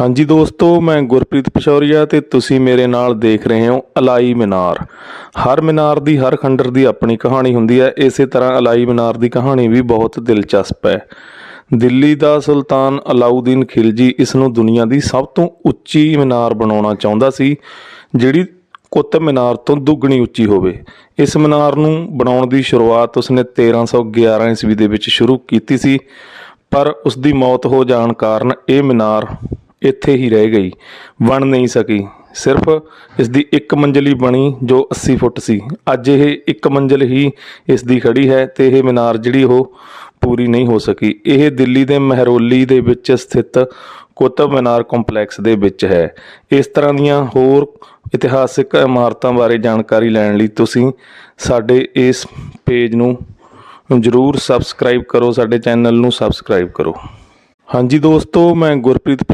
ਹਾਂਜੀ ਦੋਸਤੋ, ਮੈਂ ਗੁਰਪ੍ਰੀਤ ਪਸ਼ੌਰੀਆ ਤੇ ਤੁਸੀਂ ਮੇਰੇ ਨਾਲ ਦੇਖ ਰਹੇ ਹੋ ਅਲਾਈ ਮੀਨਾਰ। ਹਰ ਮੀਨਾਰ ਦੀ ਹਰ ਖੰਡਰ ਦੀ ਆਪਣੀ ਕਹਾਣੀ ਹੁੰਦੀ ਹੈ। ਇਸੇ ਤਰ੍ਹਾਂ ਅਲਾਈ ਮੀਨਾਰ ਦੀ ਕਹਾਣੀ ਵੀ ਬਹੁਤ ਦਿਲਚਸਪ ਹੈ। ਦਿੱਲੀ ਦਾ ਸੁਲਤਾਨ ਅਲਾਉਦੀਨ ਖਿਲਜੀ ਇਸ ਨੂੰ ਦੁਨੀਆ ਦੀ ਸਭ ਤੋਂ ਉੱਚੀ ਮੀਨਾਰ ਬਣਾਉਣਾ ਚਾਹੁੰਦਾ ਸੀ, ਜਿਹੜੀ ਕੁਤਬ ਮੀਨਾਰ ਤੋਂ ਦੁੱਗਣੀ ਉੱਚੀ ਹੋਵੇ। ਇਸ ਮੀਨਾਰ ਨੂੰ ਬਣਾਉਣ ਦੀ ਸ਼ੁਰੂਆਤ ਉਸਨੇ 1311 ਈਸਵੀ ਦੇ ਵਿੱਚ ਸ਼ੁਰੂ ਕੀਤੀ ਸੀ, ਪਰ ਉਸ ਦੀ ਮੌਤ ਹੋ ਜਾਣ ਕਾਰਨ ਇਹ ਮੀਨਾਰ ਇੱਥੇ ਹੀ ਰਹਿ ਗਈ ਬਣ ਨਹੀਂ ਸਕੀ। ਸਿਰਫ ਇਸ ਦੀ ਇੱਕ ਮੰਜ਼ਲੀ ਬਣੀ ਜੋ 80 ਫੁੱਟ ਸੀ। ਅੱਜ ਇਹ ਇੱਕ ਮੰਜ਼ਲ ਹੀ ਇਸ ਦੀ ਖੜੀ ਹੈ ਤੇ ਇਹ ਮੀਨਾਰ ਜਿਹੜੀ ਉਹ ਪੂਰੀ ਨਹੀਂ ਹੋ ਸਕੀ। ਇਹ ਦਿੱਲੀ ਦੇ ਮਹਿਰੋਲੀ ਦੇ ਵਿੱਚ ਸਥਿਤ ਕੁਤਬ ਮੀਨਾਰ ਕੰਪਲੈਕਸ ਦੇ ਵਿੱਚ ਹੈ। ਇਸ ਤਰ੍ਹਾਂ ਦੀਆਂ ਹੋਰ ਇਤਿਹਾਸਿਕ ਇਮਾਰਤਾਂ ਬਾਰੇ ਜਾਣਕਾਰੀ ਲੈਣ ਲਈ ਤੁਸੀਂ ਸਾਡੇ ਇਸ ਪੇਜ ਨੂੰ ਜਰੂਰ ਸਬਸਕ੍ਰਾਈਬ ਕਰੋ, ਸਾਡੇ ਚੈਨਲ ਨੂੰ ਸਬਸਕ੍ਰਾਈਬ ਕਰੋ। ਹਾਂਜੀ ਦੋਸਤੋ, ਮੈਂ ਗੁਰਪ੍ਰੀਤ